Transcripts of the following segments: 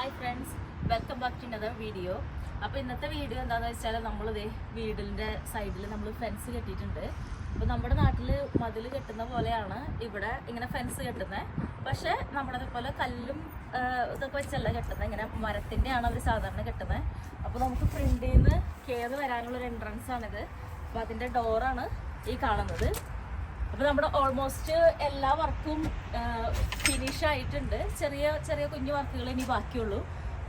Hi friends welcome back to other video അപ്പോൾ ഇന്നത്തെ video എന്താണെന്ന് വെച്ചാൽ നമ്മളിതേ വീടിന്റെ സൈഡിൽ നമ്മൾ ഫെൻസ് കെട്ടിയിട്ടുണ്ട്. അപ്പോൾ നമ്മുടെ നാട്ടിൽ മതിൽ കെട്ടുന്ന പോലെയാണ് ഇവിടെ ഇങ്ങനെ ഫെൻസ് കെട്ടുന്നത് പക്ഷേ നമ്മുടെ പോലെ കല്ലും ഇതൊക്കെ വെച്ചല്ല കെട്ടുന്നത് ഇങ്ങനെ മരത്തിന്റെയാണ് അവർ സാധാരണ കെട്ടുന്നത് അപ്പോൾ നമുക്ക് ഫ്രണ്ടിൽ നിന്ന് കയറി വരാനുള്ള ഒരു എൻട്രൻസ് ആണിത് അപ്പോൾ അതിന്റെ ഡോറാണ് ഈ കാണുന്നത്. അപ്പോൾ നമ്മുടെ ഓൾമോസ്റ്റ് എല്ലാ വർക്കും ഫിനിഷ് ആയിട്ടുണ്ട്. ചെറിയ ചെറിയ കുഞ്ഞു വർക്കുകൾ ഇനി ബാക്കിയുള്ളൂ.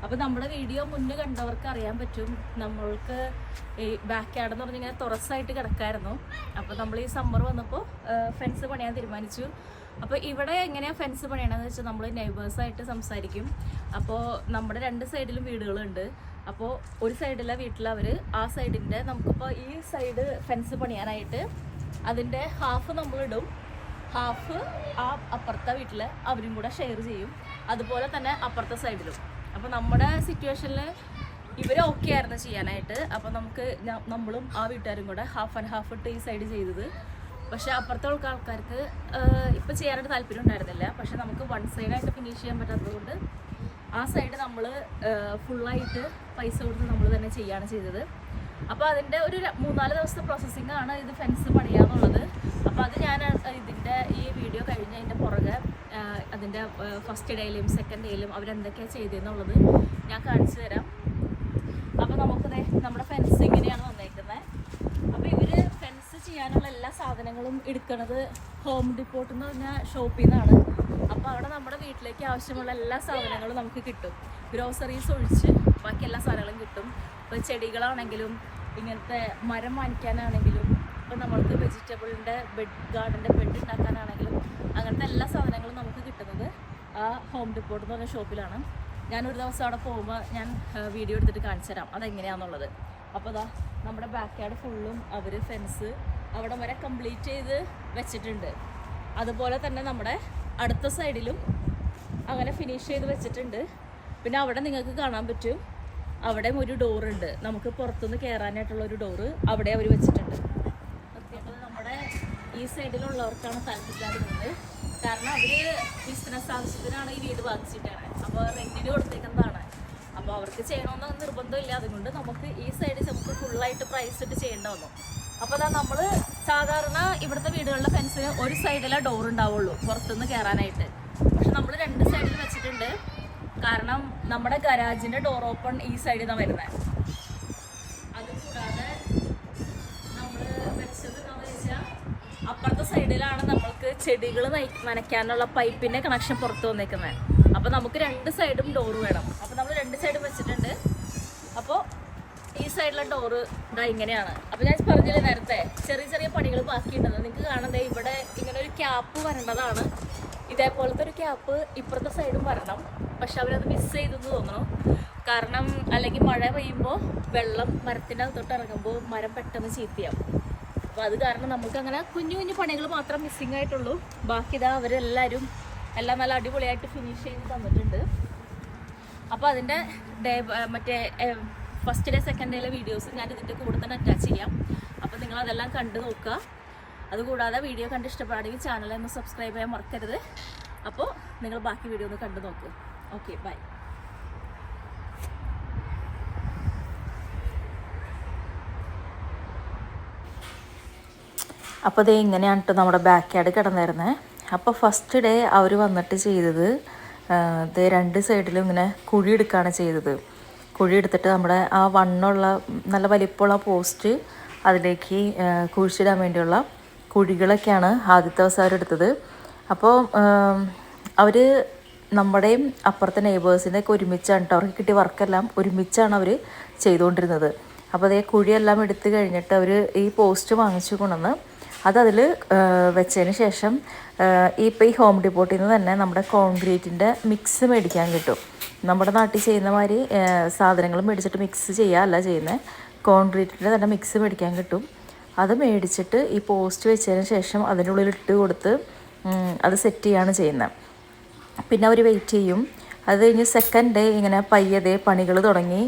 അപ്പോൾ നമ്മുടെ വീഡിയോ മുന്നേ കണ്ടവർക്ക് അറിയാൻ പറ്റും. നമ്മൾക്ക് ഈ ബാക്ക് യാർഡ് എന്ന് പറഞ്ഞിങ്ങനെ തുറസായിട്ട് കിടക്കായിരുന്നു. അപ്പോൾ നമ്മൾ ഈ സമ്മർ വന്നപ്പോൾ ഫെൻസ് പണിയാൻ തീരുമാനിച്ചു. അപ്പോൾ ഇവിടെ എങ്ങനെയാണ് ഫെൻസ് പണിയണമെന്ന് വെച്ചാൽ നമ്മൾ നെയ്ബേഴ്സായിട്ട് സംസാരിക്കും. അപ്പോൾ നമ്മുടെ രണ്ട് സൈഡിലും വീടുകളുണ്ട്. അപ്പോൾ ഒരു സൈഡിലെ വീട്ടിൽ അവർ ആ സൈഡിന്റെ നമുക്കിപ്പോൾ ഈ സൈഡ് ഫെൻസ് പണിയാനായിട്ട് അതിന്റെ ഹാഫ് നമ്മളിടും. ഹാഫ് ആ അപ്പുറത്തെ വീട്ടിൽ അവരും കൂടെ ഷെയർ ചെയ്യും. അതുപോലെ തന്നെ അപ്പുറത്തെ സൈഡിലും അപ്പോൾ നമ്മുടെ സിറ്റുവേഷനിൽ ഇവർ ഓക്കെ ആയിരുന്നു ചെയ്യാനായിട്ട്. അപ്പോൾ നമുക്ക് നമ്മളും ആ വീട്ടുകാരും കൂടെ ഹാഫ് ആൻഡ് ഹാഫ് ഇട്ട് ഈ സൈഡ് ചെയ്തത്. പക്ഷേ അപ്പുറത്തുള്ള ആൾക്കാർക്ക് ഇപ്പം ചെയ്യാനായിട്ട് താല്പര്യം ഉണ്ടായിരുന്നില്ല. പക്ഷേ നമുക്ക് വൺ സൈഡായിട്ട് ഫിനിഷ് ചെയ്യാൻ പറ്റാത്തതുകൊണ്ട് ആ സൈഡ് നമ്മൾ ഫുള്ളായിട്ട് പൈസ കൊടുത്ത് നമ്മൾ തന്നെ ചെയ്യുകയാണ് ചെയ്തത്. അപ്പോൾ അതിന്റെ ഒരു മൂന്നാൽ ദിവസത്തെ പ്രോസസ്സിംഗ് ആണ് ഇത് ഫെൻസ് പണിയാന്നുള്ളത് അപ്പോൾ അത് ഞാൻ ഇതിന്റെ ഈ വീഡിയോ കഴിഞ്ഞ് അതിന്റെ പുറകെ അതിന്റെ ഫസ്റ്റ് ഡേയിലും സെക്കൻഡ് ഡേയിലും അവരെന്തൊക്കെയാണ് ചെയ്തതെന്നുള്ളത് ഞാൻ കാണിച്ചു തരാം അപ്പോൾ നമുക്ക് ദേ നമ്മുടെ ഫെൻസ് ഇങ്ങനെയാണ് വന്നേക്കുന്നത് അപ്പോൾ ഇവർ ഫെൻസ് ചെയ്യാനുള്ള എല്ലാ സാധനങ്ങളും എടുക്കണത് ഹോം ഡിപ്പോർട്ട് എന്ന് പറഞ്ഞ ഷോപ്പിൽ നിന്നാണ് അപ്പോൾ അവിടെ നമ്മുടെ വീട്ടിലേക്ക് ആവശ്യമുള്ള എല്ലാ സാധനങ്ങളും നമുക്ക് കിട്ടും. ഗ്രോസറീസ് ഒഴിച്ച് ബാക്കി എല്ലാ സാധനങ്ങളും കിട്ടും. ഇപ്പോൾ ചെടികളാണെങ്കിലും ഇങ്ങനത്തെ മരം വാങ്ങിക്കാനാണെങ്കിലും ഇപ്പോൾ നമ്മൾക്ക് വെജിറ്റബിളിന്റെ ബെഡ് ഗാർഡന്റെ ബെഡ് ഉണ്ടാക്കാനാണെങ്കിലും അങ്ങനത്തെ എല്ലാ സാധനങ്ങളും നമുക്ക് കിട്ടുന്നത് ആ ഹോം ഡിപ്പോർട്ട് എന്ന് പറഞ്ഞ ഷോപ്പിലാണ് ഞാനൊരു ദിവസം അവിടെ പോകുമ്പോൾ ഞാൻ വീഡിയോ എടുത്തിട്ട് കാണിച്ചു തരാം അതെങ്ങനെയാണെന്നുള്ളത് അപ്പോൾ അതാ നമ്മുടെ ബാക്ക് യാർഡ് ഫുള്ളും അവർ ഫെൻസ് അവിടെ വരെ കംപ്ലീറ്റ് ചെയ്ത് വെച്ചിട്ടുണ്ട്. അതുപോലെ തന്നെ നമ്മുടെ അടുത്ത സൈഡിലും അങ്ങനെ ഫിനിഷ് ചെയ്ത് വെച്ചിട്ടുണ്ട്. പിന്നെ അവിടെ നിങ്ങൾക്ക് കാണാൻ പറ്റും. അവിടെ ഒരു ഡോറുണ്ട് നമുക്ക് പുറത്തുനിന്ന് കയറാനായിട്ടുള്ള ഒരു ഡോറ് അവിടെ അവർ വെച്ചിട്ടുണ്ട്. നമ്മുടെ ഈ സൈഡിലുള്ളവർക്കാണ് താല്പര്യമില്ലാതിരുന്നത്. കാരണം അവർ ബിസിനസ് ആവശ്യത്തിനാണ് ഈ വീട് വാങ്ങിച്ചിട്ടാണ്. അപ്പോൾ റെന്റിന് കൊടുത്തേക്കുന്നതാണ്. അപ്പോൾ അവർക്ക് ചെയ്യണമെന്ന് നിർബന്ധമില്ല. അതുകൊണ്ട് നമുക്ക് ഈ സൈഡിൽ നമുക്ക് ഫുള്ളായിട്ട് പ്രൈസ് ഇട്ട് ചെയ്യേണ്ട വന്നു. അപ്പോൾ അതാ സാധാരണ ഇവിടുത്തെ വീടുകളുടെ ഫെൻസിന് ഒരു സൈഡിലെ ഡോർ ഉണ്ടാവുള്ളൂ പുറത്തുനിന്ന് കയറാനായിട്ട് പക്ഷെ നമ്മൾ രണ്ട് സൈഡിൽ വെച്ചിട്ടുണ്ട്. കാരണം നമ്മുടെ ഗരാജിന്റെ ഡോർ ഓപ്പൺ ഈ സൈഡിൽ നിന്നാണ് വരുന്നത് അതുകൂടാതെ നമ്മൾ വെച്ചത് എന്താണെന്ന് വെച്ചാൽ അപ്പുറത്തെ സൈഡിലാണ് നമ്മൾക്ക് ചെടികൾ നനയ്ക്കാനുള്ള പൈപ്പിന്റെ കണക്ഷൻ പുറത്ത് വന്നേക്കുന്നത് അപ്പോൾ നമുക്ക് രണ്ട് സൈഡും ഡോർ വേണം. അപ്പോൾ നമ്മൾ രണ്ട് സൈഡും വെച്ചിട്ടുണ്ട്. അപ്പോൾ സൈഡിലെ ഡോറ് ഇതാ ഇങ്ങനെയാണ്. അപ്പൊ ഞാൻ പറഞ്ഞില്ലേ നേരത്തെ ചെറിയ ചെറിയ പണികൾ ബാക്കി ബാക്കിയുണ്ടെന്ന് നിങ്ങൾക്ക് കാണുന്നത് ഇവിടെ ഇങ്ങനെ ഒരു ക്യാപ്പ് വരേണ്ടതാണ്. ഇതേപോലത്തെ ഒരു ക്യാപ്പ് ഇപ്പുറത്തെ സൈഡും വരണം. പക്ഷെ അവരത് മിസ് ചെയ്തെന്ന് തോന്നണം കാരണം അല്ലെങ്കിൽ മഴ പെയ്യുമ്പോൾ വെള്ളം മരത്തിന്റെ അകത്തോട്ട് ഇറങ്ങുമ്പോൾ മരം പെട്ടെന്ന് ചീത്തയാവും. അപ്പോൾ അത് കാരണം നമുക്ക് അങ്ങനെ കുഞ്ഞു കുഞ്ഞു പണികൾ മാത്രം മിസ്സിങ് ആയിട്ടുള്ളൂ. ബാക്കി ഇതാ അവരെല്ലാവരും എല്ലാം നല്ല അടിപൊളിയായിട്ട് ഫിനിഷ് ചെയ്ത് തന്നിട്ടുണ്ട്. അപ്പോൾ അതിന്റെ ഡേ മറ്റേ ഫസ്റ്റ് ഡേ സെക്കൻഡ് ഡേയിലെ വീഡിയോസ് ഞാൻ ഇതിന്റെ കൂടെ തന്നെ അറ്റാച്ച് ചെയ്യാം. അപ്പോൾ നിങ്ങൾ അതെല്ലാം കണ്ടു നോക്കുക. അതുകൂടാതെ വീഡിയോ കണ്ട് ഇഷ്ടപ്പെടുകയാണെങ്കിൽ ചാനൽ ഒന്ന് സബ്സ്ക്രൈബ് ചെയ്യാൻ മറക്കരുത്. അപ്പോൾ നിങ്ങൾ ബാക്കി വീഡിയോ ഒന്ന് കണ്ടു നോക്കുക ഓക്കെ ബൈ അപ്പോൾ ഇത് ഇങ്ങനെയാണ് കേട്ടോ നമ്മുടെ ബാക്ക് യാർഡ് കിടന്നിരുന്നത് അപ്പോൾ ഫസ്റ്റ് ഡേ അവർ വന്നിട്ട് ചെയ്തത് ഇത് രണ്ട് സൈഡിലും ഇങ്ങനെ കുഴി എടുക്കുകയാണ് ചെയ്തത്. കുഴി എടുത്തിട്ട് നമ്മുടെ ആ വണ്ണുള്ള നല്ല വലിപ്പമുള്ള പോസ്റ്റ് അതിലേക്ക് കുഴിച്ചിടാൻ വേണ്ടിയുള്ള കുഴികളൊക്കെയാണ് ആദ്യത്തെ ദിവസം അവരെടുത്തത്. അപ്പോൾ അവർ നമ്മുടെയും അപ്പുറത്തെ നെയ്ബേഴ്സിന്റെ ഒക്കെ ഒരുമിച്ചാണ് കേട്ടോ അവർക്ക് കിട്ടിയ വർക്കെല്ലാം ഒരുമിച്ചാണ് അവർ ചെയ്തുകൊണ്ടിരുന്നത്. അപ്പോൾ അതേ കുഴിയെല്ലാം എടുത്തു കഴിഞ്ഞിട്ട് അവർ ഈ പോസ്റ്റ് വാങ്ങിച്ചു കൊണ്ടുവന്ന് അത് അതിൽ വെച്ചതിന് ശേഷം ഇപ്പോൾ ഈ ഹോം ഡിപ്പോട്ടിൽ നിന്ന് തന്നെ നമ്മുടെ കോൺക്രീറ്റിന്റെ മിക്സ് മേടിക്കാൻ കിട്ടും. നമ്മുടെ നാട്ടിൽ ചെയ്യുന്ന മാതിരി സാധനങ്ങൾ മേടിച്ചിട്ട് മിക്സ് ചെയ്യാമല്ല ചെയ്യുന്നത് കോൺക്രീറ്റിന്റെ തന്നെ മിക്സ് മേടിക്കാൻ കിട്ടും. അത് മേടിച്ചിട്ട് ഈ പോസ്റ്റ് വെച്ചതിന് ശേഷം അതിനുള്ളിൽ ഇട്ട് കൊടുത്ത് അത് സെറ്റ് ചെയ്യാണ് ചെയ്യുന്നത് പിന്നെ അവർ വെയിറ്റ് ചെയ്യും. അത് കഴിഞ്ഞ് സെക്കൻഡ് ഡേ ഇങ്ങനെ പയ്യതേ പണികൾ തുടങ്ങി.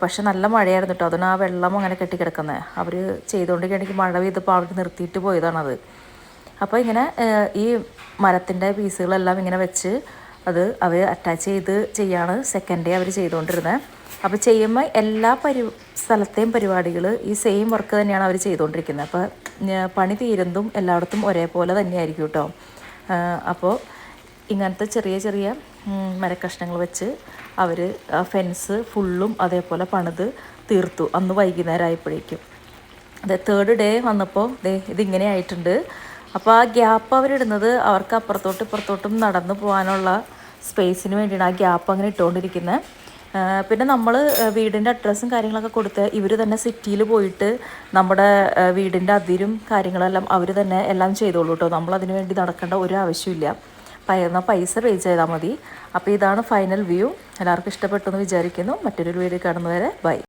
പക്ഷെ നല്ല മഴയായിരുന്നു കേട്ടോ. അതുകൊണ്ട് ആ വെള്ളം അങ്ങനെ കെട്ടിക്കിടക്കുന്നത് അവർ ചെയ്തുകൊണ്ടിരിക്കുകയാണെങ്കിൽ മഴ പെയ്തപ്പോൾ അവർ നിർത്തിയിട്ട് പോയതാണത്. അപ്പോൾ ഇങ്ങനെ ഈ മരത്തിന്റെ പീസുകളെല്ലാം ഇങ്ങനെ വെച്ച് അത് അവർ അറ്റാച്ച് ചെയ്ത് ചെയ്യാണ് സെക്കൻഡ് ഡേ അവർ ചെയ്തുകൊണ്ടിരുന്നത് അപ്പോൾ ചെയ്യുമ്പോൾ എല്ലാ പരി സ്ഥലത്തെയും പരിപാടികൾ ഈ സെയിം വർക്ക് തന്നെയാണ് അവർ ചെയ്തുകൊണ്ടിരിക്കുന്നത് അപ്പോൾ പണി തീരുന്നതും എല്ലായിടത്തും ഒരേപോലെ തന്നെയായിരിക്കും കേട്ടോ അപ്പോൾ ഇങ്ങനത്തെ ചെറിയ ചെറിയ മരക്കഷ്ണങ്ങൾ വെച്ച് അവർ ഫെൻസ് ഫുള്ളും അതേപോലെ പണിത് തീർത്തു. അന്ന് വൈകുന്നേരം ആയപ്പോഴേക്കും അതെ തേർഡ് ഡേ വന്നപ്പോൾ ദേ ഇതിങ്ങനെ ആയിട്ടുണ്ട്. അപ്പോൾ ആ ഗ്യാപ്പ് അവരിടുന്നത് അവർക്ക് അപ്പുറത്തോട്ട് ഇപ്പുറത്തോട്ടും നടന്നു പോകാനുള്ള സ്പേസിന് വേണ്ടിയാണ് ആ ഗ്യാപ്പ് അങ്ങനെ ഇട്ടുകൊണ്ടിരിക്കുന്നത് പിന്നെ നമ്മൾ വീടിന്റെ അഡ്രസ്സും കാര്യങ്ങളൊക്കെ കൊടുത്ത് ഇവർ തന്നെ സിറ്റിയിൽ പോയിട്ട് നമ്മുടെ വീടിന്റെ അതിരും കാര്യങ്ങളെല്ലാം അവർ തന്നെ എല്ലാം ചെയ്തോളൂ കേട്ടോ നമ്മൾ അതിന് വേണ്ടി നടക്കേണ്ട ഒരു ആവശ്യമില്ല. പയർന്ന പൈസ പേ ചെയ്താൽ മതി. അപ്പോൾ ഇതാണ് ഫൈനൽ വ്യൂ എല്ലാവർക്കും ഇഷ്ടപ്പെട്ടു എന്ന് വിചാരിക്കുന്നു. മറ്റൊരു വീഡിയോ കാണുന്നവരെ ബൈ